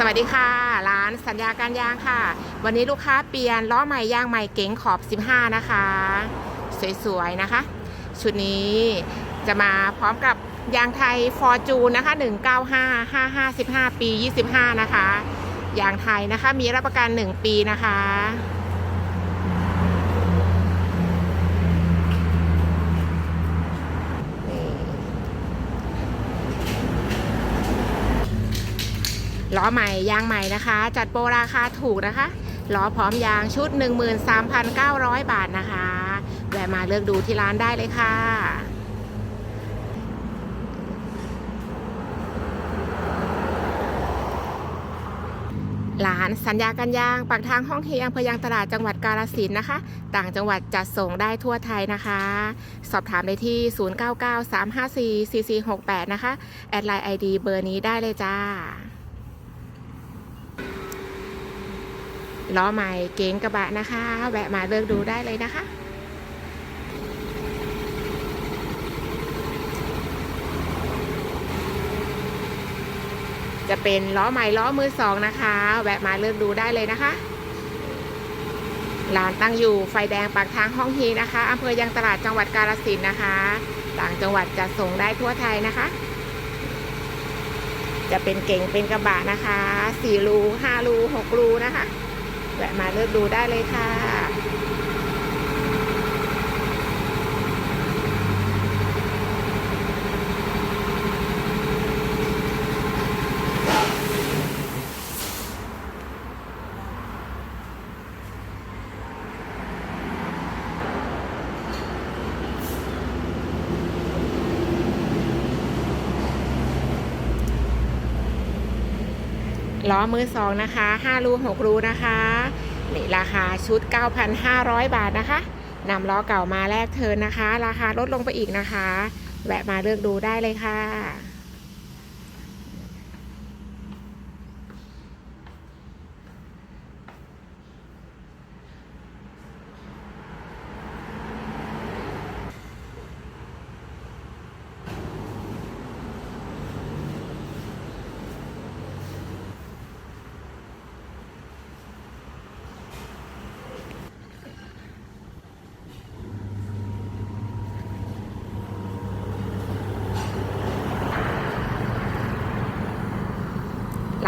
สวัสดีค่ะ ร้านสัญญาการยางค่ะ วันนี้ลูกค้าเปลี่ยนล้อใหม่ยางใหม่เก๋งขอบ 15 นะคะ สวยๆนะคะ ชุดนี้จะมาพร้อมกับยางไทยฟอร์จูนนะคะ 195 555 ปี 25 นะคะ ยางไทยนะคะมีรับประกัน 1 ปีนะคะ ล้อใหม่ยางใหม่นะคะ จัดโปรราคาถูกนะคะล้อพร้อมยางชุด 13,900 บาทนะคะแวะมาเลือกดูที่ร้านได้เลยค่ะร้านสัญญากันยาง ปากทางห้องเฮียงพยางตลาดจังหวัดกาฬสินนะคะ ต่างจังหวัดจัดส่งได้ทั่วไทยนะคะ สอบถามได้ที่ 0993544468 นะคะ แอดไลน์ ID เบอร์นี้ได้เลยจ้า ล้อใหม่เก๋งกระบะนะคะ แวะมาเลือกดูได้เลยนะคะ จะเป็นล้อใหม่ล้อมือสองนะคะ แวะมาเลือกดูได้เลยนะคะร้านตั้งอยู่ไฟแดงปากทางห้องฮีนะคะอำเภอยางตลาดจังหวัดกาฬสินนะคะ ต่างจังหวัดจะส่งได้ทั่วไทยนะคะ จะเป็นเก่งเป็นกระบะนะคะสี่รูห้ารูหกรูนะคะ แวะมาเลือกดูได้เลยค่ะ ล้อมือสองนะคะ5รู6รูนะคะนี่ราคาชุด 9,500 บาทนะคะนำล้อเก่ามาแลกเทินนะคะ ราคาลดลงไปอีกนะคะ แวะมาเลือกดูได้เลยค่ะ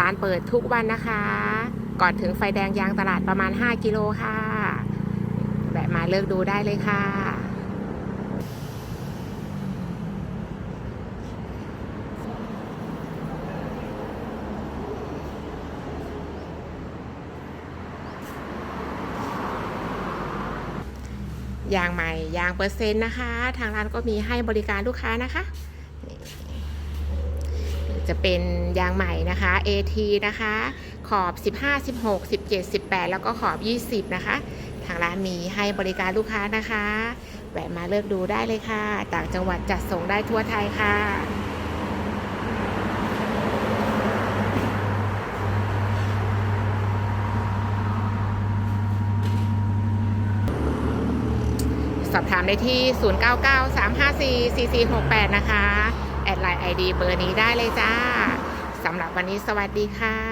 ร้านเปิดทุกวันนะคะ ก่อนถึงไฟแดงยางตลาดประมาณ 5 กิโลค่ะแวะมาเลือกดูได้เลยค่ะยางใหม่ยางเปอร์เซ็นต์นะคะ ทางร้านก็มีให้บริการลูกค้านะคะ จะเป็นยางใหม่นะคะ AT นะคะ ขอบ 15 16 17 18 แล้วก็ขอบ 20 นะคะ ทางร้านมีให้บริการลูกค้านะคะ แวะมาเลือกดูได้เลยค่ะ ต่างจังหวัดจัดส่งได้ทั่วไทยค่ะสอบถามได้ที่ 0993544468 นะคะ แอดไลน์ ID เบอร์นี้ได้เลยจ้าสำหรับวันนี้สวัสดีค่ะ